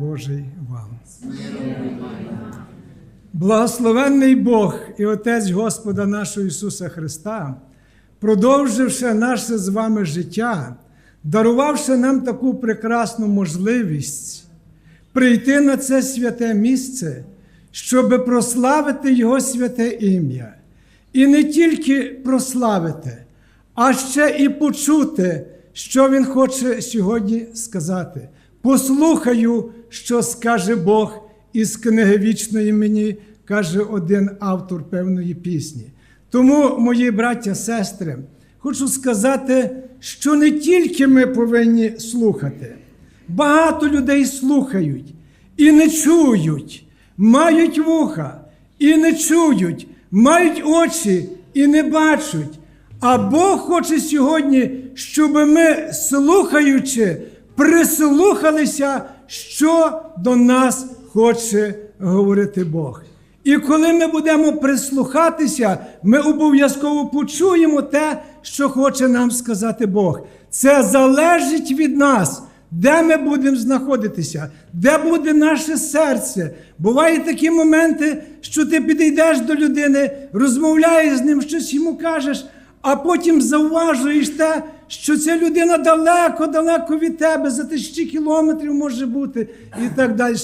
Божий вам. Благословенний Бог і Отець Господа нашого Ісуса Христа, продовживши наше з вами життя, дарувавши нам таку прекрасну можливість прийти на це святе місце, щоб прославити Його святе ім'я. І не тільки прославити, а ще і почути, що Він хоче сьогодні сказати. Послухаю, що скаже Бог із книги вічної мені, каже один автор певної пісні. Тому, мої браття, сестри, хочу сказати, що не тільки ми повинні слухати, багато людей слухають і не чують, мають вуха і не чують, мають очі і не бачать. А Бог хоче сьогодні, щоб ми, слухаючи, прислухалися, що до нас хоче говорити Бог. І коли ми будемо прислухатися, ми обов'язково почуємо те, що хоче нам сказати Бог. Це залежить від нас, де ми будемо знаходитися, де буде наше серце. Бувають такі моменти, що ти підійдеш до людини, розмовляєш з ним, щось йому кажеш, а потім зауважуєш те, що ця людина далеко-далеко від тебе, за тисячі кілометрів може бути, і так далі.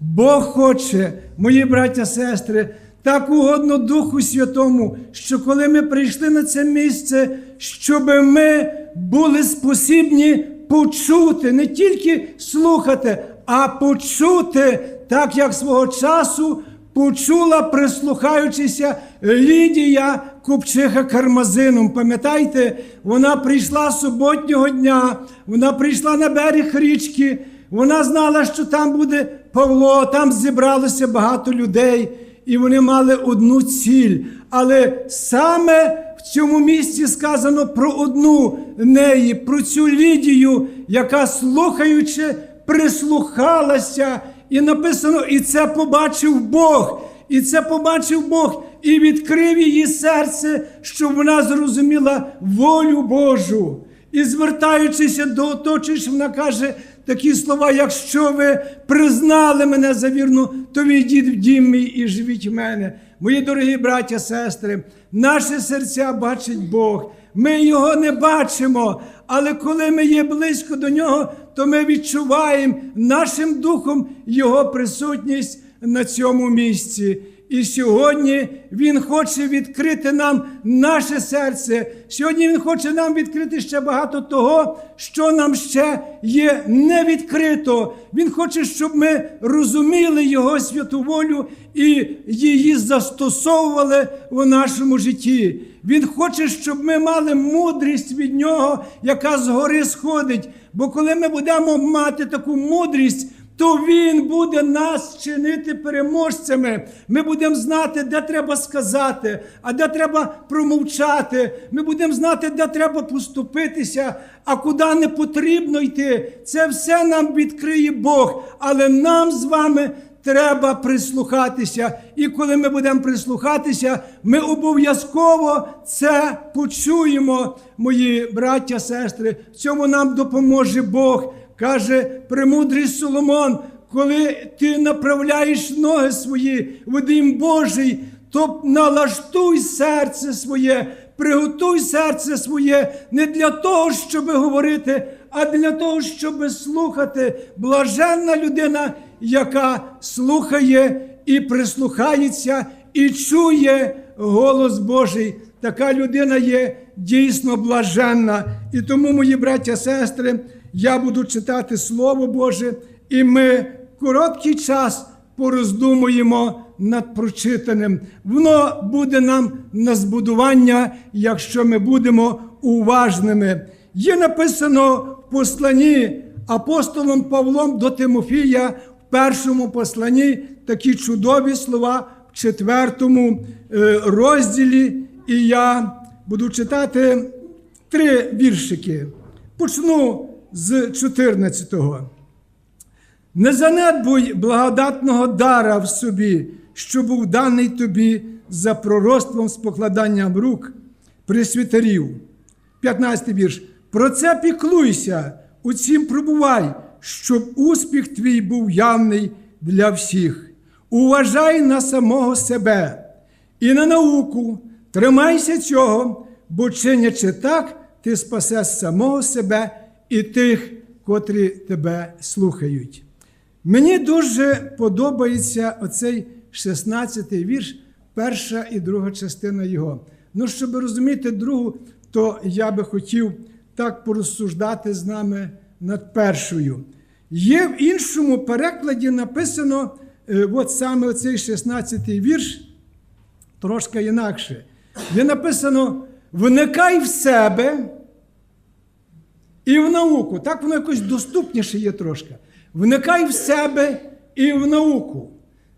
Бог хоче, мої браття, сестри, так угодно Духу Святому, що коли ми прийшли на це місце, щоб ми були спосібні почути, не тільки слухати, а почути, так як свого часу почула, прислухаючися Лідія Купчиха Кармазином. Пам'ятаєте, вона прийшла суботнього дня, вона прийшла на берег річки, вона знала, що там буде Павло, там зібралося багато людей, і вони мали одну ціль. Але саме в цьому місці сказано про одну неї, про цю Лідію, яка, слухаючи, прислухалася, і написано, і це побачив Бог. І це побачив Бог і відкрив її серце, щоб вона зрозуміла волю Божу. І звертаючися до оточуючих, вона каже такі слова: якщо ви признали мене за вірну, то відійдіть в дім мій і живіть в мене. Мої дорогі браття, сестри, наші серця бачить Бог. Ми його не бачимо, але коли ми є близько до нього, то ми відчуваємо нашим духом Його присутність на цьому місці. І сьогодні Він хоче відкрити нам наше серце. Сьогодні Він хоче нам відкрити ще багато того, що нам ще є не відкрито. Він хоче, щоб ми розуміли Його святу волю і її застосовували в нашому житті. Він хоче, щоб ми мали мудрість від нього, яка згори сходить. Бо коли ми будемо мати таку мудрість, то Він буде нас чинити переможцями. Ми будемо знати, де треба сказати, а де треба промовчати. Ми будемо знати, де треба поступитися, а куди не потрібно йти. Це все нам відкриє Бог. Але нам з вами треба прислухатися. І коли ми будемо прислухатися, ми обов'язково це почуємо, мої браття, сестри. В цьому нам допоможе Бог. Каже премудрий Соломон, коли ти направляєш ноги свої в Дім Божий, то налаштуй серце своє, приготуй серце своє не для того, щоб говорити, а для того, щоб слухати. Блаженна людина, яка слухає і прислухається, і чує голос Божий. Така людина є дійсно блаженна. І тому, мої браття, сестри, я буду читати Слово Боже, і ми короткий час пороздумуємо над прочитаним. Воно буде нам на збудування, якщо ми будемо уважними. Є написано в посланні апостолом Павлом до Тимофія в першому посланні такі чудові слова в четвертому е, розділі. І я буду читати три віршики. Почну з 14-го. Не занедбуй благодатного дара в собі, що був даний тобі за пророцтвом з покладанням рук присвітерів. 15 вірш. Про це піклуйся, у цім пробувай, щоб успіх твій був явний для всіх. Уважай на самого себе і на науку, тримайся цього, бо чинячи так, ти спасеш самого себе і тих, котрі тебе слухають. Мені дуже подобається оцей 16-й вірш, перша і друга частина його. Ну, щоб розуміти другу, то я би хотів так порозсуждати з нами над першою. Є в іншому перекладі написано, е, от саме оцей 16-й вірш, трошки інакше. Є написано: вникай в себе і в науку. Так воно якось доступніше є трошки. Вникай в себе і в науку.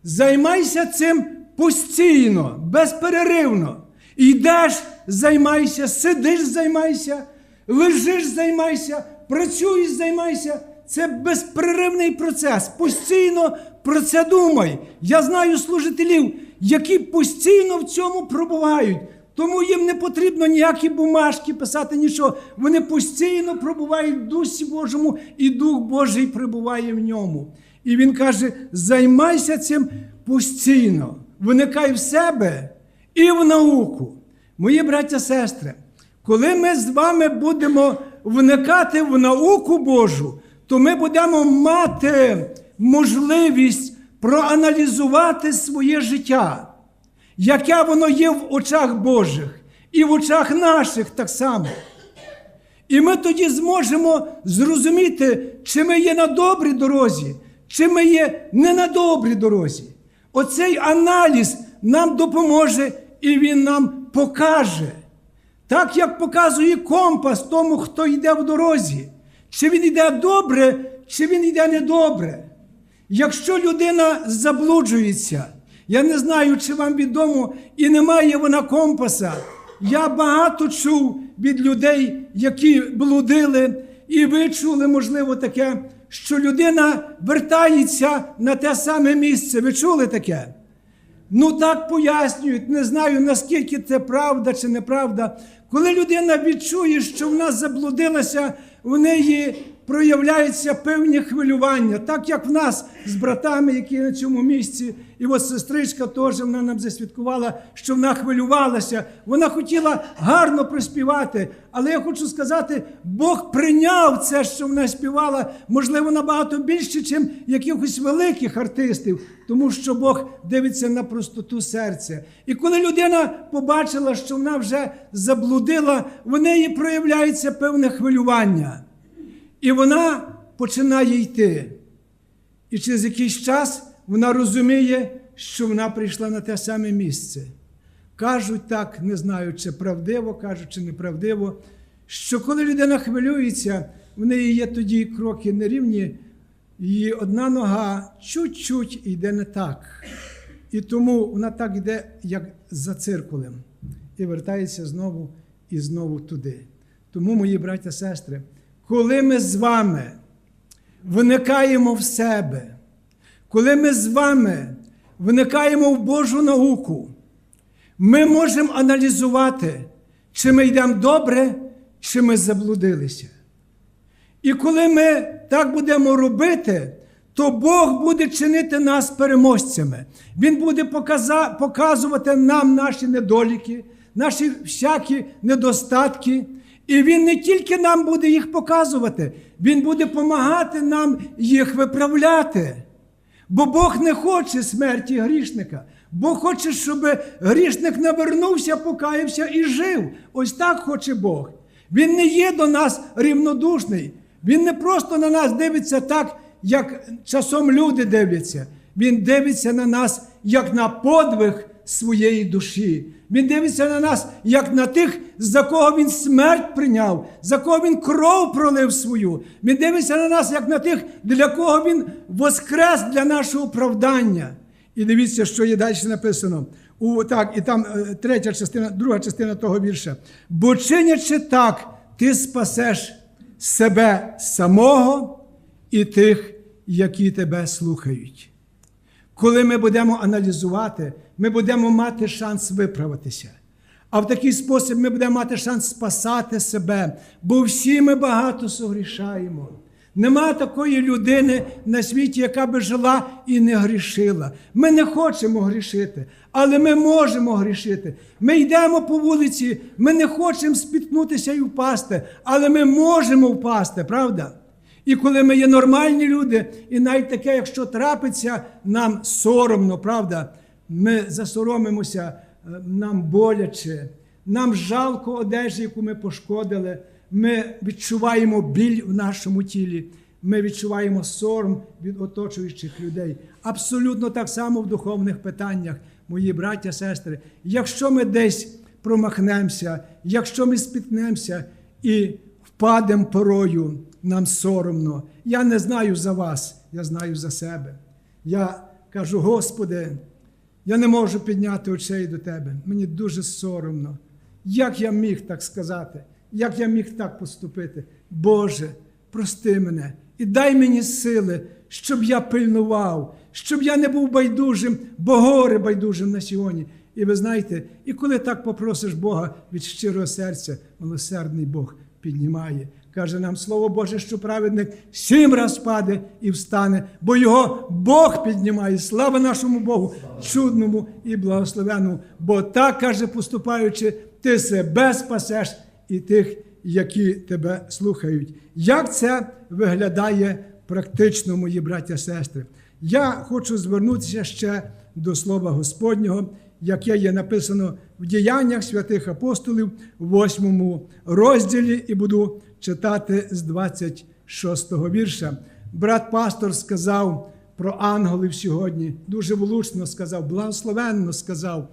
Займайся цим постійно, безперервно. Йдеш, займайся, сидиш, займайся, лежиш, займайся, працюєш, займайся. Це безперервний процес. Постійно про це думай. Я знаю служителів, які постійно в цьому пробувають. Тому їм не потрібно ніякі бумажки писати, нічого. Вони постійно пробувають в Дусі Божому, і Дух Божий прибуває в ньому. І він каже: займайся цим постійно, виникай в себе і в науку. Мої браття сестри, коли ми з вами будемо вникати в науку Божу, то ми будемо мати можливість проаналізувати своє життя яке воно є в очах Божих і в очах наших так само. І ми тоді зможемо зрозуміти, чи ми є на добрій дорозі, чи ми є не на добрій дорозі. Оцей аналіз нам допоможе і він нам покаже. Так як показує компас тому, хто йде в дорозі, чи він йде добре, чи він йде недобре. Якщо людина заблуджується, я не знаю, чи вам відомо, і немає вона компаса. Я багато чув від людей, які блудили, і ви чули, можливо, таке, що людина вертається на те саме місце. Ви чули таке? Ну так пояснюють, не знаю, наскільки це правда чи неправда. Коли людина відчує, що вона заблудилася, в неї проявляються певні хвилювання, так як в нас з братами, які на цьому місці, і от сестричка теж вона нам засвідкувала, що вона хвилювалася. Вона хотіла гарно приспівати. Але я хочу сказати, Бог прийняв це, що вона співала, можливо, набагато більше, ніж якихось великих артистів, тому що Бог дивиться на простоту серця. І коли людина побачила, що вона вже заблудила, в неї проявляється певне хвилювання. І вона починає йти. І через якийсь час вона розуміє, що вона прийшла на те саме місце. Кажуть так, не знаю, чи правдиво, кажуть, чи неправдиво, що коли людина хвилюється, в неї є тоді кроки нерівні, і одна нога чуть-чуть йде не так. І тому вона так йде, як за циркулем, і вертається знову і знову туди. Тому, мої браття сестри, коли ми з вами виникаємо в себе, коли ми з вами виникаємо в Божу науку, ми можемо аналізувати, чи ми йдемо добре, чи ми заблудилися. І коли ми так будемо робити, то Бог буде чинити нас переможцями. Він буде показувати нам наші недоліки, наші всякі недостатки. І Він не тільки нам буде їх показувати, Він буде допомагати нам їх виправляти. Бо Бог не хоче смерті грішника. Бог хоче, щоб грішник навернувся, покаявся і жив. Ось так хоче Бог. Він не є до нас рівнодушний. Він не просто на нас дивиться так, як часом люди дивляться. Він дивиться на нас як на подвиг своєї душі. Він дивиться на нас як на тих, за кого він смерть прийняв, за кого він кров пролив свою. Він дивиться на нас як на тих, для кого він воскрес для нашого оправдання. І дивіться, що є далі написано. У, так, і там е, третя частина, друга частина того вірша. Бо чинячи так, ти спасеш себе самого і тих, які тебе слухають. Коли ми будемо аналізувати, ми будемо мати шанс виправитися. А в такий спосіб ми будемо мати шанс спасати себе, бо всі ми багато согрішаємо. Нема такої людини на світі, яка би жила і не грішила. Ми не хочемо грішити, але ми можемо грішити. Ми йдемо по вулиці, ми не хочемо спіткнутися і впасти, але ми можемо впасти, правда? І коли ми є нормальні люди, і навіть таке, якщо трапиться, нам соромно, правда, ми засоромимося, е, нам боляче, нам жалко одежі, яку ми пошкодили. Ми відчуваємо біль в нашому тілі, ми відчуваємо сором від оточуючих людей. Абсолютно так само в духовних питаннях, мої браття, сестри. Якщо ми десь промахнемося, якщо ми спіткнемося і впадемо порою, нам соромно. Я не знаю за вас, я знаю за себе. Я кажу, Господи, я не можу підняти очей до Тебе. Мені дуже соромно. Як я міг так сказати? Як я міг так поступити? Боже, прости мене і дай мені сили, щоб я пильнував, щоб я не був байдужим, бо горе байдужим на сьогодні. І ви знаєте, і коли так попросиш Бога від щирого серця, милосердний Бог піднімає. Каже нам Слово Боже, що праведник сім раз паде і встане, бо його Бог піднімає. Слава нашому Богу, чудному і благословенному. Бо так каже, поступаючи, ти себе спасеш і тих, які тебе слухають. Як це виглядає практично, мої браття сестри? Я хочу звернутися ще до Слова Господнього, яке є написано в діяннях святих апостолів в 8 розділі, і буду читати з 26 вірша. Брат пастор сказав про ангелів сьогодні, дуже влучно сказав, благословенно сказав.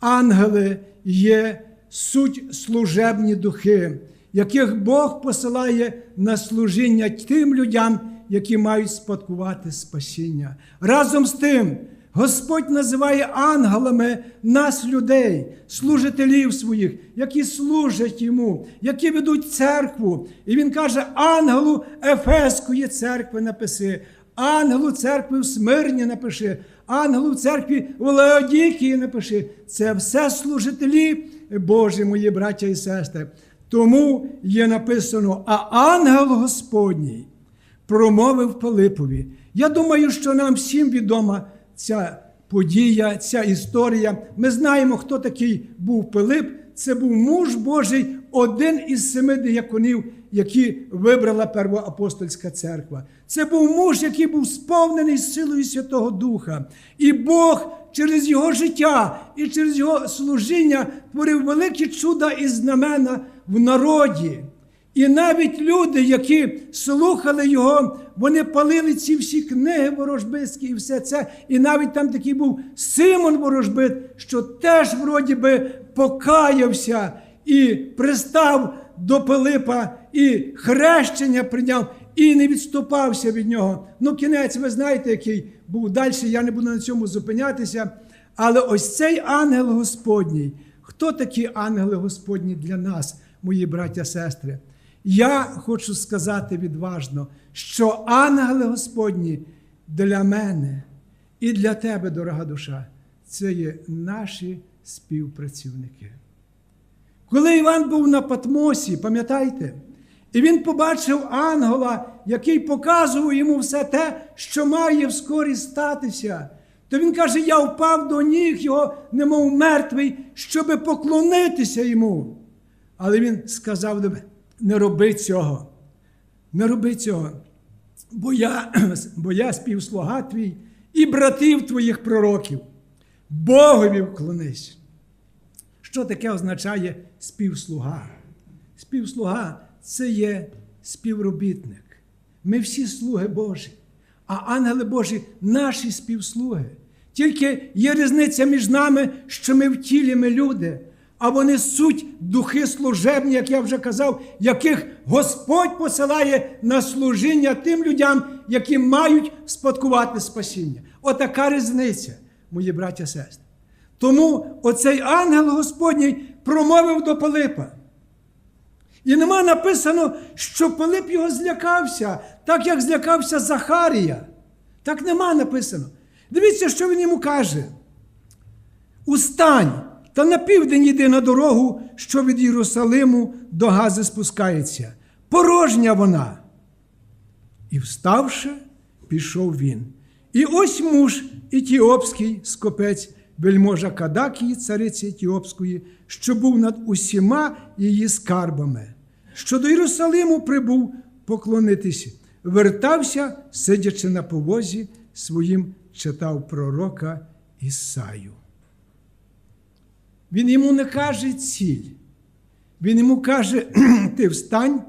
Ангели є суть служебні духи, яких Бог посилає на служіння тим людям, які мають спадкувати спасіння. Разом з тим, Господь називає ангелами нас, людей, служителів своїх, які служать йому, які ведуть церкву. І він каже: ангелу Ефеської церкви написи, ангелу церкви в Смирні напиши, ангелу церкві в Леодікії напиши. Це все служителі Божі, мої браття і сестри. Тому є написано: а ангел Господній промовив Пилипові. Я думаю, що нам всім відома ця подія, ця історія. Ми знаємо, хто такий був Пилип. Це був муж Божий, один із семи дияконів, які вибрала первоапостольська церква. Це був муж, який був сповнений силою Святого Духа. І Бог через його життя і через його служіння творив великі чуда і знамена в народі. І навіть люди, які слухали його, вони палили ці всі книги ворожбитські і все це. І навіть там такий був Симон Ворожбит, що теж вроді би покаявся і пристав до Пилипа, і хрещення прийняв, і не відступався від нього. Ну, кінець, ви знаєте, який був далі, я не буду на цьому зупинятися. Але ось цей ангел Господній. Хто такі ангели Господні для нас, мої браття сестри? Я хочу сказати відважно, що ангели Господні для мене і для тебе, дорога душа, це є наші співпрацівники. Коли Іван був на Патмосі, пам'ятаєте, і він побачив ангела, який показував йому все те, що має вскорі статися, то він каже: Я впав до ніг його, немов мертвий, щоби поклонитися йому. Але він сказав не роби цього, не роби цього, бо я, бо я співслуга твій і братів твоїх пророків. Богові вклонись. Що таке означає співслуга? Співслуга це є співробітник. Ми всі слуги Божі, а ангели Божі наші співслуги. Тільки є різниця між нами, що ми в тілі ми люди, а вони суть духи служебні, як я вже казав, яких Господь посилає на служіння тим людям, які мають спадкувати спасіння. Отака різниця, мої браття сестри. Тому оцей ангел Господній промовив до Пилипа. І нема написано, що Пилип його злякався, так як злякався Захарія. Так нема написано. Дивіться, що він йому каже. Устань та на південь йди на дорогу, що від Єрусалиму до Гази спускається. Порожня вона. І вставши, пішов він. І ось муж Етіопський скопець, вельможа Кадакії, цариці Етіопської, що був над усіма її скарбами, що до Єрусалиму прибув поклонитись, вертався, сидячи на повозі своїм, читав пророка Ісаю. Він йому не каже ціль. Він йому каже: ти встань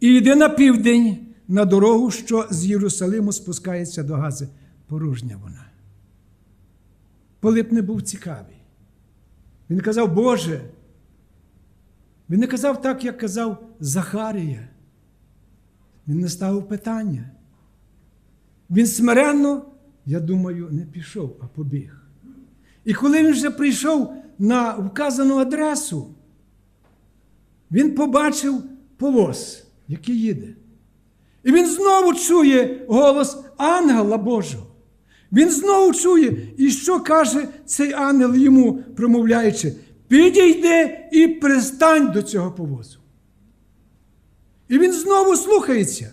і йди на південь на дорогу, що з Єрусалиму спускається до Гази. Порожня вона. Пилип не був цікавий. Він казав, Боже. Він не казав так, як казав Захарія. Він не ставив питання. Він смиренно, я думаю, не пішов, а побіг. І коли він вже прийшов на вказану адресу, він побачив повоз, який їде. І він знову чує голос ангела Божого. Він знову чує, і що каже цей ангел йому, промовляючи, підійди і пристань до цього повозу. І він знову слухається.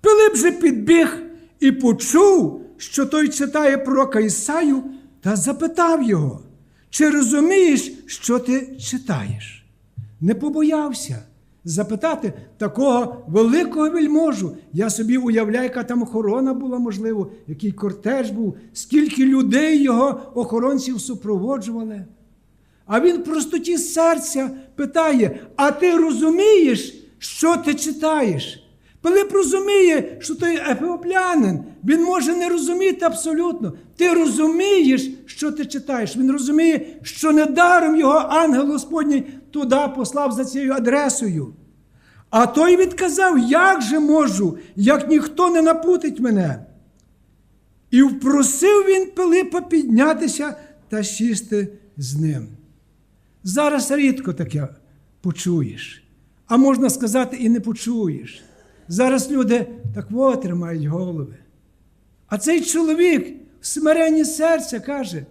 Пилип же підбіг і почув, що той читає пророка Ісаю, та запитав його, чи розумієш, що ти читаєш? Не побоявся запитати такого великого вельможу. Я собі уявляю, яка там охорона була, можливо, який кортеж був, скільки людей його охоронців супроводжували. А він в простоті серця питає: А ти розумієш, що ти читаєш? Пилип розуміє, що той ефеоплянин, він може не розуміти абсолютно. Ти розумієш, що ти читаєш. Він розуміє, що недаром його ангел Господній туди послав за цією адресою. А той відказав, як же можу, як ніхто не напутить мене. І впросив він Пилипа піднятися та сісти з ним. Зараз рідко таке почуєш, а можна сказати, і не почуєш. Зараз люди так от тримають голови. А цей чоловік в смиренні серця каже: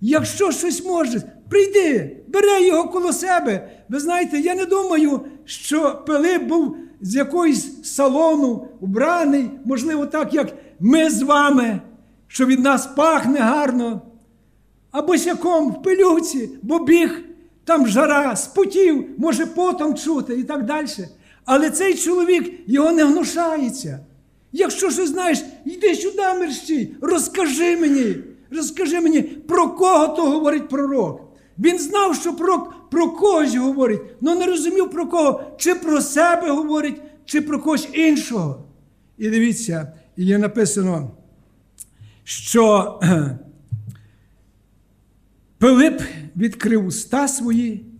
якщо щось може, прийди, бери його коло себе. Ви знаєте, я не думаю, що Пилип був з якоїсь салону убраний, можливо, так, як ми з вами, що від нас пахне гарно. А босяком в пилюці, бо біг, там жара, спотів, може потом чути і так далі. Але цей чоловік його не гнушається. Якщо щось знаєш, йди сюди, мерщій, розкажи мені, розкажи мені, про кого то говорить пророк. Він знав, що пророк про когось говорить, але не розумів про кого, чи про себе говорить, чи про когось іншого. І дивіться, є написано, що Пилип відкрив уста свої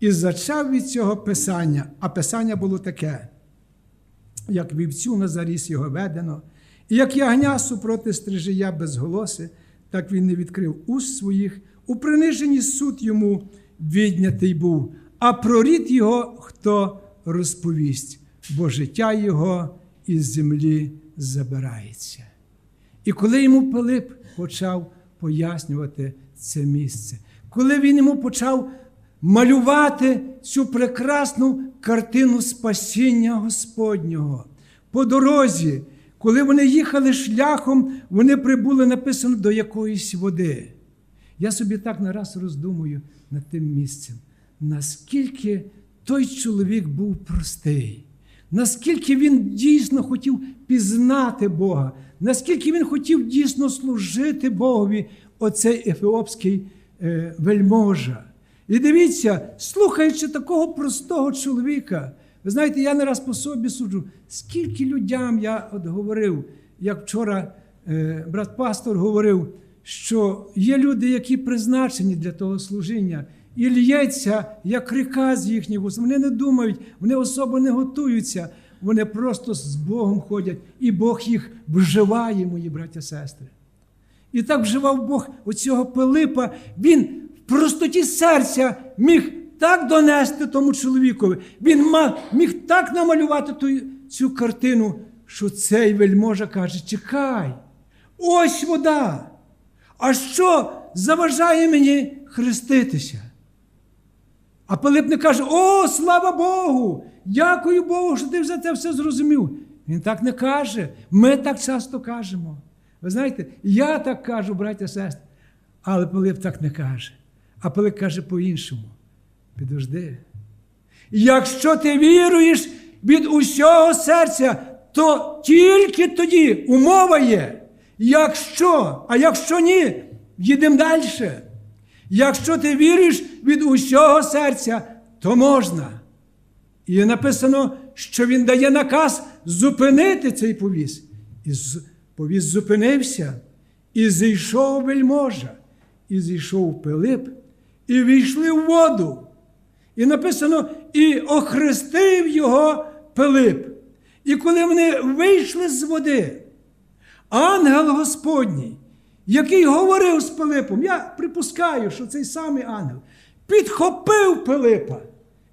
і зачав від цього писання. А писання було таке, як вівцю на заріс його ведено, і як ягня супроти стрижия безголоси, так він не відкрив уст своїх, у приниженні суд йому віднятий був, а про рід його хто розповість, бо життя його із землі забирається. І коли йому Пилип почав пояснювати це місце, коли він йому почав малювати цю прекрасну картину спасіння Господнього. По дорозі, коли вони їхали шляхом, вони прибули написано до якоїсь води. Я собі так нараз роздумую над тим місцем, наскільки той чоловік був простий, наскільки він дійсно хотів пізнати Бога, наскільки він хотів дійсно служити Богові, оцей ефіопський е, вельможа. І дивіться, слухаючи такого простого чоловіка, ви знаєте, я не раз по собі суджу, скільки людям я от говорив, як вчора е, брат пастор говорив, що є люди, які призначені для того служіння, і лється, як ріка з їхніх уст. Вони не думають, вони особо не готуються, вони просто з Богом ходять, і Бог їх вживає, мої браття сестри. І так вживав Бог оцього Пилипа, він простоті серця міг так донести тому чоловікові, він міг так намалювати ту, цю картину, що цей вельможа каже: чекай, ось вода. А що заважає мені хреститися? А Пилип не каже: О, слава Богу! Дякую Богу, що ти вже це все зрозумів. Він так не каже. Ми так часто кажемо. Ви знаєте, я так кажу, браття сестри, але Пилип так не каже. А Пилип каже по-іншому. Підожди. Якщо ти віруєш від усього серця, то тільки тоді умова є. Якщо, а якщо ні, їдемо далі. Якщо ти віриш від усього серця, то можна. І написано, що він дає наказ зупинити цей повіз. І повіз зупинився, і зійшов вельможа, і зійшов Пилип, і війшли в воду. І написано, і охрестив його Пилип. І коли вони вийшли з води, ангел Господній, який говорив з Пилипом, я припускаю, що цей самий ангел, підхопив Пилипа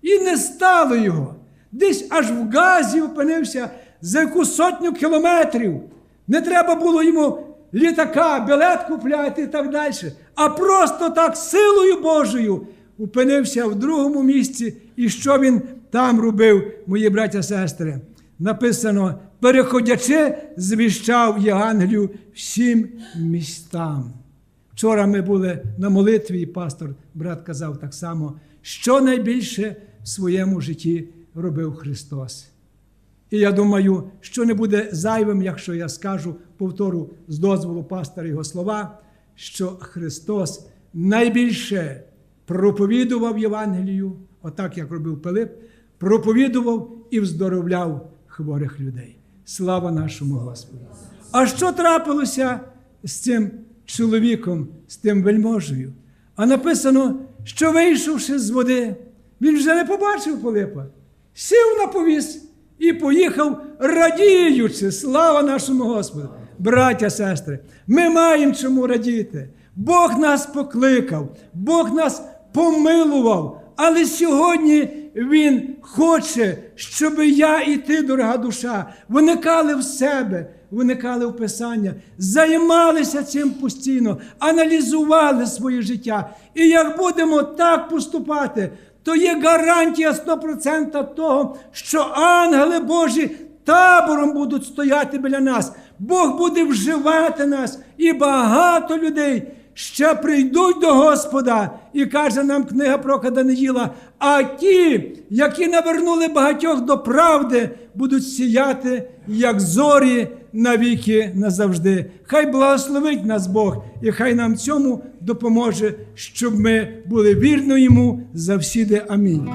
і не стало його. Десь аж в газі опинився за яку сотню кілометрів. Не треба було йому літака, білет купляти і так далі. А просто так силою Божою опинився в другому місці. І що він там робив, мої браття сестри? Написано, переходячи, звіщав Євангелію всім містам. Вчора ми були на молитві, і пастор, брат казав так само, що найбільше в своєму житті робив Христос. І я думаю, що не буде зайвим, якщо я скажу, повтору з дозволу пастора його слова, що Христос найбільше проповідував Євангелію, отак як робив Пилип, проповідував і вздоровляв хворих людей. Слава нашому Господу! А що трапилося з цим чоловіком, з тим вельможею? А написано, що вийшовши з води, він вже не побачив Пилипа, сів на повіс і поїхав, радіючи, слава нашому Господу. Браття, сестри, ми маємо чому радіти. Бог нас покликав, Бог нас помилував. Але сьогодні Він хоче, щоб я і ти, дорога душа, виникали в себе, виникали в Писання, займалися цим постійно, аналізували своє життя. І як будемо так поступати, то є гарантія 100% того, що ангели Божі табором будуть стояти біля нас. Бог буде вживати нас, і багато людей ще прийдуть до Господа, і каже нам книга про Даниїла, а ті, які навернули багатьох до правди, будуть сіяти, як зорі навіки назавжди. Хай благословить нас Бог, і хай нам цьому допоможе, щоб ми були вірно йому завсіди. Амінь.